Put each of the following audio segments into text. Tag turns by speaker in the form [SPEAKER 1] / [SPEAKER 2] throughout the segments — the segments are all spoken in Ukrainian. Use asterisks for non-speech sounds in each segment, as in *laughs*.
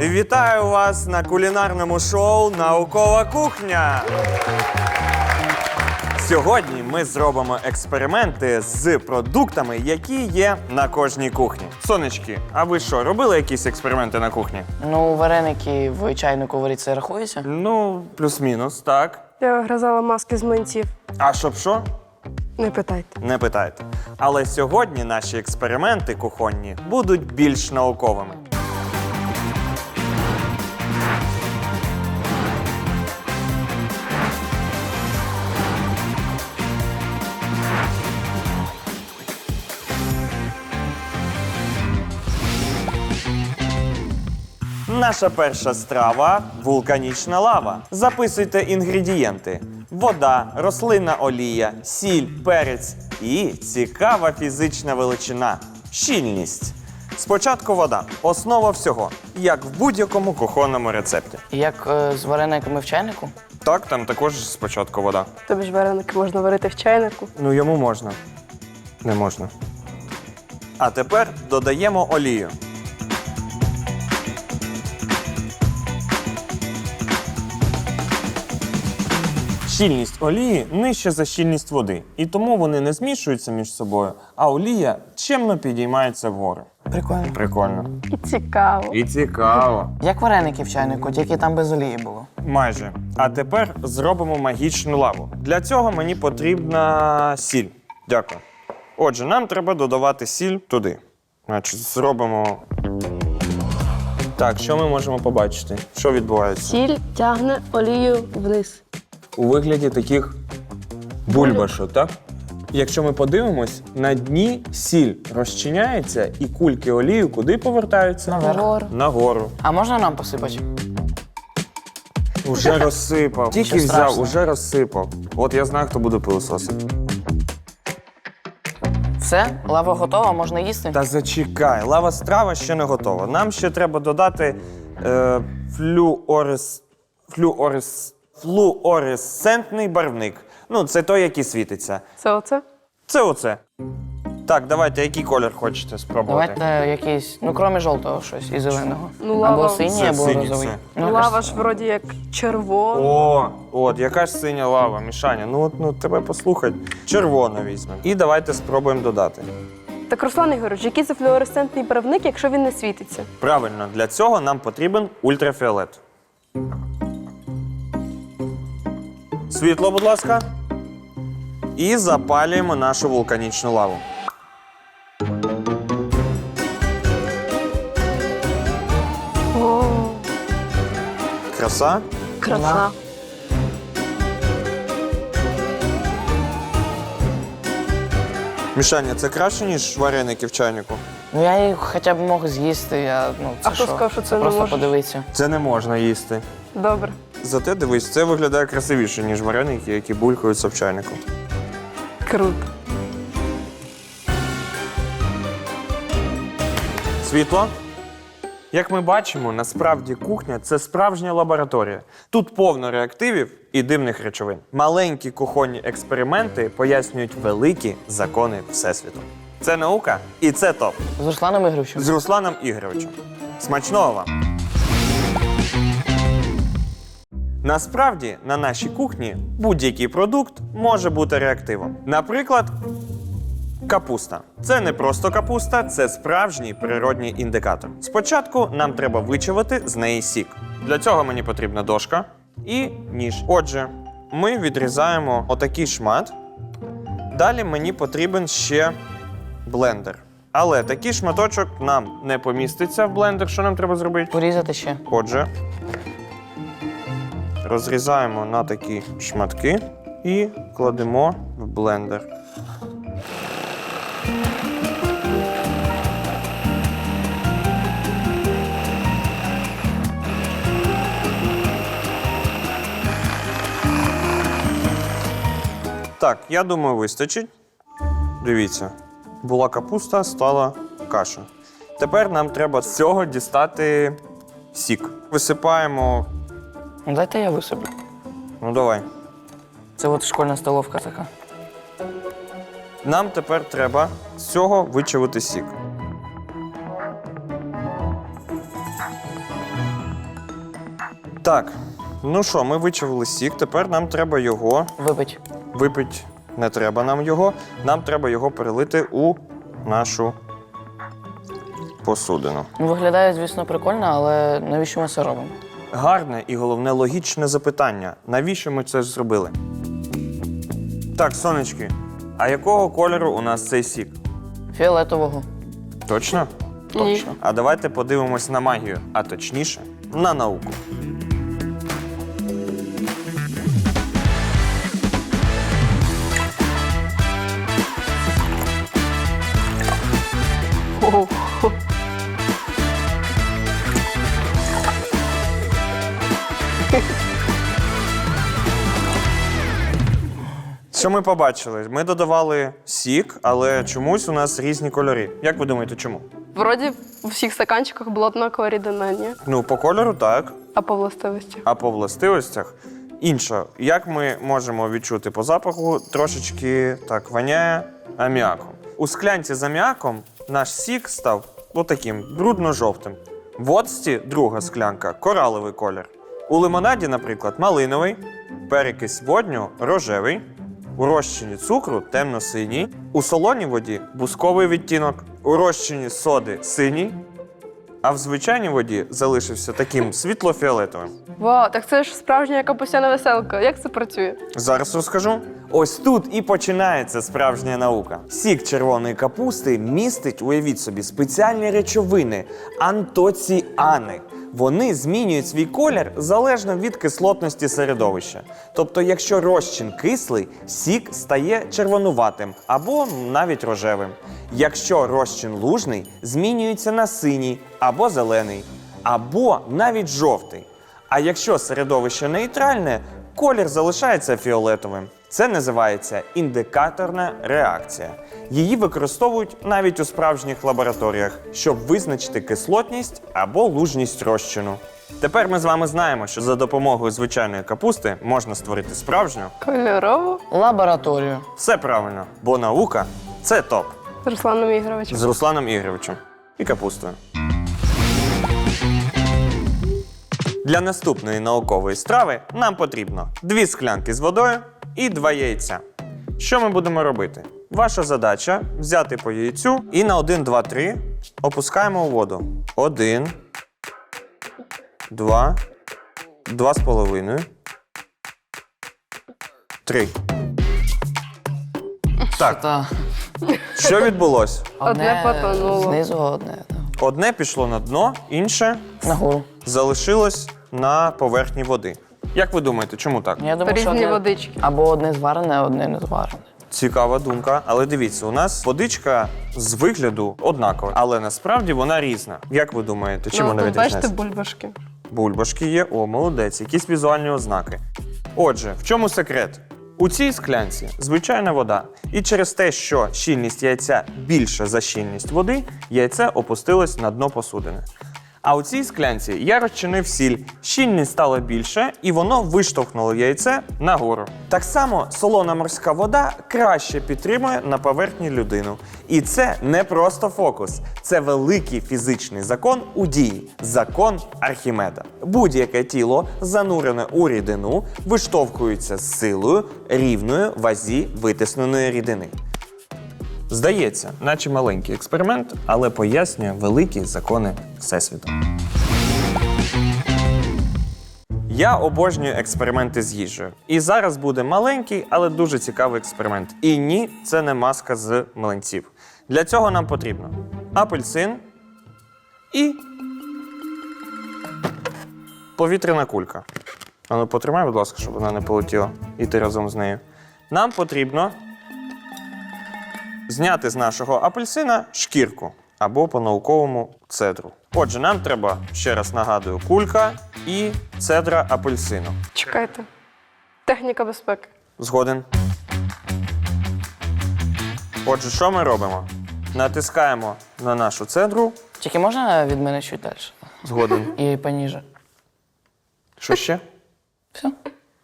[SPEAKER 1] Вітаю вас на кулінарному шоу Наукова кухня. Сьогодні ми зробимо експерименти з продуктами, які є на кожній кухні. Сонечки, а ви що, робили якісь експерименти на кухні?
[SPEAKER 2] Ну, вареники в чайнику варити це рахується?
[SPEAKER 1] Ну, плюс-мінус, так.
[SPEAKER 3] Я вигризала маски з млинців.
[SPEAKER 1] А щоб що?
[SPEAKER 3] Не питайте.
[SPEAKER 1] Не питайте. Але сьогодні наші експерименти кухонні будуть більш науковими. Наша перша страва вулканічна лава. Записуйте інгредієнти: вода, рослинна олія, сіль, перець і цікава фізична величина щільність. Спочатку вода основа всього, як в будь-якому кухонному рецепті.
[SPEAKER 2] Як е, з варениками в чайнику?
[SPEAKER 1] Так, там також спочатку вода.
[SPEAKER 3] Тобі ж вареники можна варити в чайнику.
[SPEAKER 1] Ну йому можна. Не можна. А тепер додаємо олію. Щільність олії нижча за щільність води, і тому вони не змішуються між собою, а олія чемно підіймається вгору.
[SPEAKER 2] Прикольно.
[SPEAKER 1] Прикольно.
[SPEAKER 3] І цікаво.
[SPEAKER 1] І цікаво.
[SPEAKER 2] Як вареники в чайнику, тільки там без олії було.
[SPEAKER 1] Майже. А тепер зробимо магічну лаву. Для цього мені потрібна сіль. Дякую. Отже, нам треба додавати сіль туди. Значить, зробимо. Так, що ми можемо побачити? Що відбувається?
[SPEAKER 3] Сіль тягне олію вниз.
[SPEAKER 1] У вигляді таких бульбашок, так? Якщо ми подивимось, на дні сіль розчиняється і кульки олію куди повертаються?
[SPEAKER 2] Наверх.
[SPEAKER 3] Гор.
[SPEAKER 1] Нагору.
[SPEAKER 2] А можна нам посипати?
[SPEAKER 1] Уже розсипав. Тільки взяв, уже розсипав. От я знаю, хто буде пилососити.
[SPEAKER 2] Все, лава готова, можна їсти.
[SPEAKER 1] Та зачекай, лава страва ще не готова. Нам ще треба додати е, флюорес, флюорес, флуоресцентний барвник. Ну, це той, який світиться.
[SPEAKER 3] Це оце?
[SPEAKER 1] Це оце. Так, давайте, який колір хочете спробувати?
[SPEAKER 2] Давайте якийсь, ну крім жовтого щось і зеленого.
[SPEAKER 3] Ну, лава.
[SPEAKER 2] Або синій,
[SPEAKER 1] Це
[SPEAKER 2] або
[SPEAKER 1] синій,
[SPEAKER 2] розовий.
[SPEAKER 1] це.
[SPEAKER 2] Ну,
[SPEAKER 3] Лава ж вроді як червона.
[SPEAKER 1] О, от, яка ж синя лава, Мішаня. Ну, от, ну тебе послухать. Червоно візьмемо. І давайте спробуємо додати.
[SPEAKER 3] Так, Руслан Ігорович, який це флуоресцентний барвник, якщо він не світиться?
[SPEAKER 1] Правильно, для цього нам потрібен ультрафіолет. Світло, будь ласка. І запалюємо нашу вулканічну лаву.
[SPEAKER 3] О,
[SPEAKER 1] Краса.
[SPEAKER 3] краса.
[SPEAKER 1] Мішання, це краще, ніж вареники в чайнику?
[SPEAKER 2] Ну я їх хоча б мог з'їсти, я, ну, це
[SPEAKER 3] А хто сказав, що це не
[SPEAKER 2] Просто подивитися.
[SPEAKER 1] Це не можна їсти.
[SPEAKER 3] Добре.
[SPEAKER 1] Зате дивись, це виглядає красивіше, ніж вареники, які булькаються в чайнику.
[SPEAKER 3] Круто.
[SPEAKER 1] Світло. Як ми бачимо, насправді кухня це справжня лабораторія. Тут повно реактивів і дивних речовин. Маленькі кухонні експерименти пояснюють великі закони Всесвіту. Це наука і це топ.
[SPEAKER 2] З Русланом Ігоровичем.
[SPEAKER 1] З Русланом Ігоровичем. Смачного вам! Насправді на нашій кухні будь-який продукт може бути реактивом. Наприклад, Капуста. Це не просто капуста, це справжній природній індикатор. Спочатку нам треба вичавити з неї сік. Для цього мені потрібна дошка і ніж. Отже, ми відрізаємо отакий шмат. Далі мені потрібен ще блендер. Але такий шматочок нам не поміститься в блендер. Що нам треба зробити?
[SPEAKER 2] Порізати ще.
[SPEAKER 1] Отже, розрізаємо на такі шматки і кладемо в блендер. Так, я думаю, вистачить. Дивіться, була капуста, стала каша. Тепер нам треба з цього дістати сік. Висипаємо.
[SPEAKER 2] Ну, дайте я висиплю.
[SPEAKER 1] Ну давай.
[SPEAKER 2] Це от школьна столовка така.
[SPEAKER 1] Нам тепер треба з цього вичавити сік. Так, ну що, ми вичавили сік, тепер нам треба його
[SPEAKER 2] Випить.
[SPEAKER 1] випити. Не треба нам його. Нам треба його перелити у нашу посудину.
[SPEAKER 2] Ну, Виглядає, звісно, прикольно, але навіщо ми це робимо?
[SPEAKER 1] Гарне і головне логічне запитання. Навіщо ми це зробили? Так, сонечки, а якого кольору у нас цей сік?
[SPEAKER 2] Фіолетового.
[SPEAKER 1] Точно?
[SPEAKER 3] Ні.
[SPEAKER 1] А давайте подивимось на магію, а точніше, на науку.
[SPEAKER 3] Ого.
[SPEAKER 1] Що ми побачили? Ми додавали сік, але чомусь у нас різні кольори. Як ви думаєте, чому?
[SPEAKER 3] Вроді у всіх стаканчиках була однакова рідина, ні?
[SPEAKER 1] Ну, по кольору так,
[SPEAKER 3] А по властивості?
[SPEAKER 1] а по властивостях інша. Як ми можемо відчути по запаху, трошечки так воняє аміаком. У склянці з аміаком наш сік став отаким брудно-жовтим. В оцті друга склянка кораловий колір. У лимонаді, наприклад, малиновий, перекись водню рожевий, у розчині цукру темно-синій, у солоній воді бусковий відтінок, у розчині соди синій, а в звичайній воді залишився таким світло-фіолетовим.
[SPEAKER 3] Вау, так це ж справжня капустяна веселка. Як це працює?
[SPEAKER 1] Зараз розкажу. Ось тут і починається справжня наука. Сік червоної капусти містить, уявіть собі, спеціальні речовини антоціани. Вони змінюють свій колір залежно від кислотності середовища. Тобто, якщо розчин кислий, сік стає червонуватим або навіть рожевим. Якщо розчин лужний, змінюється на синій або зелений, або навіть жовтий. А якщо середовище нейтральне, колір залишається фіолетовим. Це називається індикаторна реакція. Її використовують навіть у справжніх лабораторіях, щоб визначити кислотність або лужність розчину. Тепер ми з вами знаємо, що за допомогою звичайної капусти можна створити справжню.
[SPEAKER 3] Кольорово
[SPEAKER 2] Лабораторію.
[SPEAKER 1] Все правильно, бо наука це топ.
[SPEAKER 3] з Русланом Ігоровичем.
[SPEAKER 1] З Русланом Ігоровичем і капустою. Для наступної наукової страви нам потрібно дві склянки з водою і два яйця. Що ми будемо робити? Ваша задача взяти по яйцю і на 1, 2, 3 опускаємо у воду. Один, два, два з половиною, три. Так,
[SPEAKER 2] Та
[SPEAKER 1] що відбулося?
[SPEAKER 3] Одне потонуло.
[SPEAKER 2] Знизу одне.
[SPEAKER 1] Одне пішло на дно, інше
[SPEAKER 2] Нагору.
[SPEAKER 1] залишилось на поверхні води. Як ви думаєте, чому так?
[SPEAKER 2] Я думаю, що
[SPEAKER 3] Різні
[SPEAKER 2] одне-
[SPEAKER 3] водички.
[SPEAKER 2] Або одне зварене, а одне не зварене.
[SPEAKER 1] Цікава думка, але дивіться, у нас водичка з вигляду однакова, але насправді вона різна. Як ви думаєте, чим
[SPEAKER 3] ну,
[SPEAKER 1] вона
[SPEAKER 3] тут бачите
[SPEAKER 1] відрізняється?
[SPEAKER 3] бульбашки.
[SPEAKER 1] Бульбашки є, о, молодець, якісь візуальні ознаки. Отже, в чому секрет? У цій склянці звичайна вода, і через те, що щільність яйця більша за щільність води, яйце опустилось на дно посудини. А у цій склянці я розчинив сіль, щільність стала більше, і воно виштовхнуло яйце нагору. Так само солона морська вода краще підтримує на поверхні людину. І це не просто фокус, це великий фізичний закон у дії закон Архімеда. Будь-яке тіло, занурене у рідину, виштовхується силою рівною вазі витисненої рідини. Здається, наче маленький експеримент, але пояснює великі закони Всесвіту. Я обожнюю експерименти з їжею. І зараз буде маленький, але дуже цікавий експеримент. І ні, це не маска з млинців. Для цього нам потрібно апельсин і повітряна кулька. А ну потримай, будь ласка, щоб вона не полетіла. І разом з нею. Нам потрібно зняти з нашого апельсина шкірку або по-науковому цедру. Отже, нам треба, ще раз нагадую, кулька і цедра апельсину.
[SPEAKER 3] Чекайте. Техніка безпеки.
[SPEAKER 1] Згоден. Отже, що ми робимо? Натискаємо на нашу цедру.
[SPEAKER 2] Тільки можна від мене чуть далі?
[SPEAKER 1] Згоден. *laughs*
[SPEAKER 2] І поніже.
[SPEAKER 1] Що ще?
[SPEAKER 2] Все.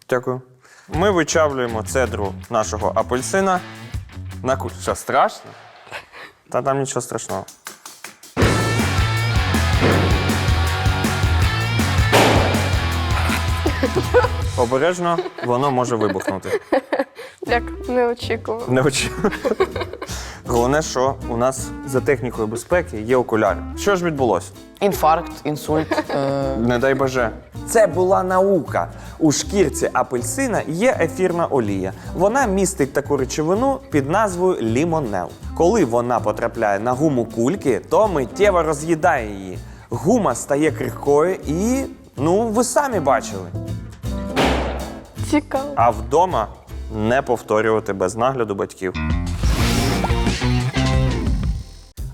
[SPEAKER 1] Дякую. Ми вичавлюємо цедру нашого апельсина на куль. Що, страшно? Та там нічого страшного. обережно, воно може вибухнути.
[SPEAKER 3] Як не очікував.
[SPEAKER 1] Не очі. Головне, що у нас за технікою безпеки є окуляри. Що ж відбулося?
[SPEAKER 2] Інфаркт, інсульт. Е,
[SPEAKER 1] Не дай боже. Це була наука. У шкірці апельсина є ефірна олія. Вона містить таку речовину під назвою лімонел. Коли вона потрапляє на гуму кульки, то миттєво роз'їдає її. Гума стає крихкою і, ну, ви самі бачили.
[SPEAKER 3] Цікаво.
[SPEAKER 1] А вдома не повторювати без нагляду батьків.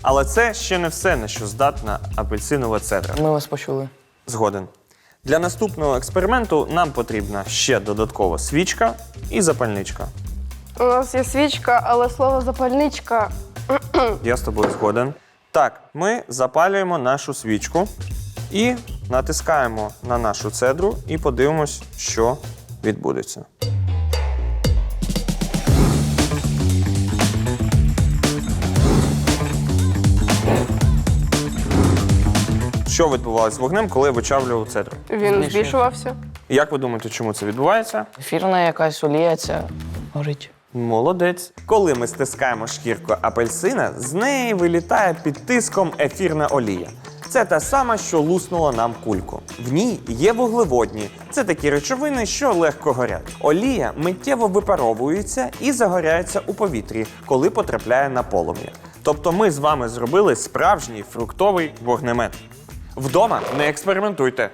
[SPEAKER 1] Але це ще не все, на що здатна апельсинова цедра.
[SPEAKER 2] ми вас почули.
[SPEAKER 1] Згоден. Для наступного експерименту нам потрібна ще додаткова свічка і запальничка.
[SPEAKER 3] У нас є свічка, але слово запальничка.
[SPEAKER 1] Я з тобою згоден. Так, ми запалюємо нашу свічку і натискаємо на нашу цедру і подивимось, що відбудеться. Що відбувалося з вогнем, коли я вичавлював цедру?
[SPEAKER 3] Він збільшувався.
[SPEAKER 1] Як ви думаєте, чому це відбувається?
[SPEAKER 2] Ефірна якась олія, ця горить.
[SPEAKER 1] Молодець. Коли ми стискаємо шкірку апельсина, з неї вилітає під тиском ефірна олія. Це та сама, що луснула нам кульку. В ній є вуглеводні. Це такі речовини, що легко горять. Олія миттєво випаровується і загоряється у повітрі, коли потрапляє на полум'я. Тобто ми з вами зробили справжній фруктовий вогнемет. Вдома не експериментуйте.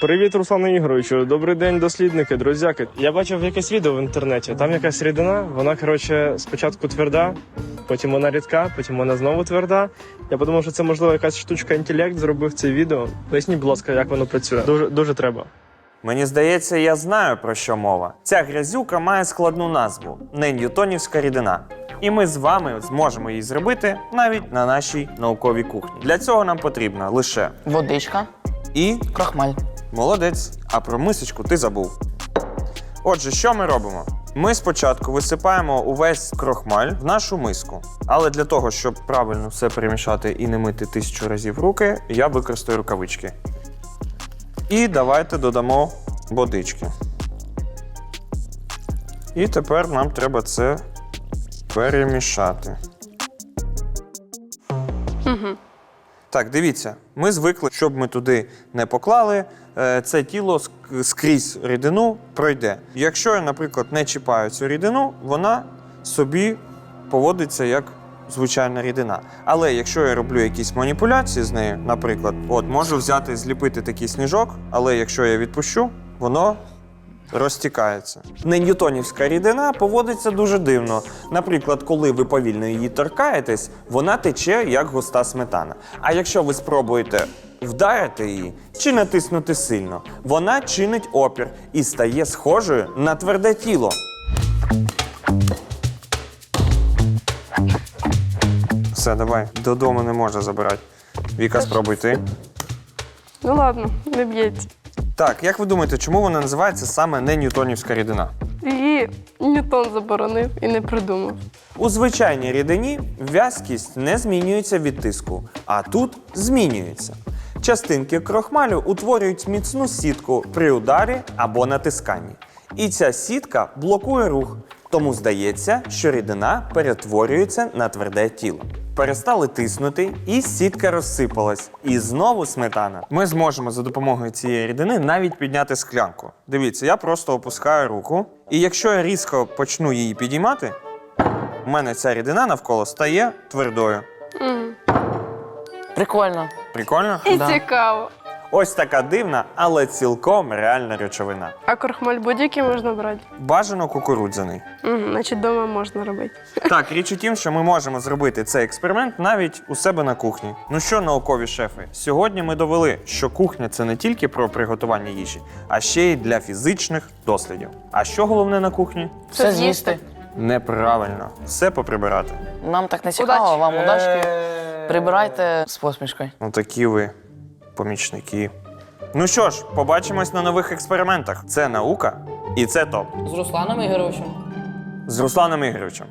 [SPEAKER 4] Привіт, Руслане Ігоровичу. Добрий день, дослідники, друзяки. Я бачив якесь відео в інтернеті. Там якась рідина, вона коротше спочатку тверда, потім вона рідка, потім вона знову тверда. Я подумав, що це можливо якась штучка інтелект зробив це відео. Поясніть, будь ласка, як воно працює. Дуже дуже треба.
[SPEAKER 1] Мені здається, я знаю про що мова. Ця грязюка має складну назву не ньютонівська рідина. І ми з вами зможемо її зробити навіть на нашій науковій кухні. Для цього нам потрібна лише
[SPEAKER 2] Водичка,
[SPEAKER 1] і
[SPEAKER 2] крахмаль.
[SPEAKER 1] молодець. А про мисочку ти забув. Отже, що ми робимо? Ми спочатку висипаємо увесь крохмаль в нашу миску. Але для того, щоб правильно все перемішати і не мити тисячу разів руки, я використаю рукавички. І давайте додамо водички. І тепер нам треба це перемішати. Так, дивіться, ми звикли, щоб ми туди не поклали, е, це тіло скрізь рідину пройде. Якщо я, наприклад, не чіпаю цю рідину, вона собі поводиться як звичайна рідина. Але якщо я роблю якісь маніпуляції з нею, наприклад, от можу взяти, зліпити такий сніжок, але якщо я відпущу, воно розтікається. Не ньютонівська рідина поводиться дуже дивно. Наприклад, коли ви повільно її торкаєтесь, вона тече як густа сметана. А якщо ви спробуєте вдарити її чи натиснути сильно, вона чинить опір і стає схожою на тверде тіло. Все, давай, додому не можна забирати. Віка, спробуй ти.
[SPEAKER 3] Ну ладно, не б'ється.
[SPEAKER 1] Так, як ви думаєте, чому вона називається саме не ньютонівська рідина?
[SPEAKER 3] Її Ньютон заборонив і не придумав.
[SPEAKER 1] У звичайній рідині в'язкість не змінюється від тиску, а тут змінюється. Частинки крохмалю утворюють міцну сітку при ударі або натисканні. І ця сітка блокує рух, тому здається, що рідина перетворюється на тверде тіло. Перестали тиснути, і сітка розсипалась. І знову сметана. Ми зможемо за допомогою цієї рідини навіть підняти склянку. Дивіться, я просто опускаю руку, і якщо я різко почну її підіймати, у мене ця рідина навколо стає твердою.
[SPEAKER 2] Прикольно.
[SPEAKER 1] Прикольно?
[SPEAKER 3] І
[SPEAKER 2] Да.
[SPEAKER 3] цікаво.
[SPEAKER 1] Ось така дивна, але цілком реальна речовина.
[SPEAKER 3] А крохмаль будь-який можна брати.
[SPEAKER 1] Бажано кукурудзяний.
[SPEAKER 3] Угу, значить, вдома можна робити. *laughs*
[SPEAKER 1] Так, річ у тім, що ми можемо зробити цей експеримент навіть у себе на кухні. Ну що, наукові шефи, сьогодні ми довели, що кухня це не тільки про приготування їжі, а ще й для фізичних дослідів. А що головне на кухні?
[SPEAKER 3] Все
[SPEAKER 2] з'їсти.
[SPEAKER 3] з'їсти.
[SPEAKER 1] Неправильно, все поприбирати.
[SPEAKER 2] Нам так не цікаво,
[SPEAKER 3] Удачі.
[SPEAKER 2] вам удачки. Прибирайте з посмішкою.
[SPEAKER 1] Ну такі ви помічники. Ну що ж, побачимось на нових експериментах. Це наука і це топ.
[SPEAKER 2] З Русланом Ігоровичем.
[SPEAKER 1] з Русланом Ігоровичем.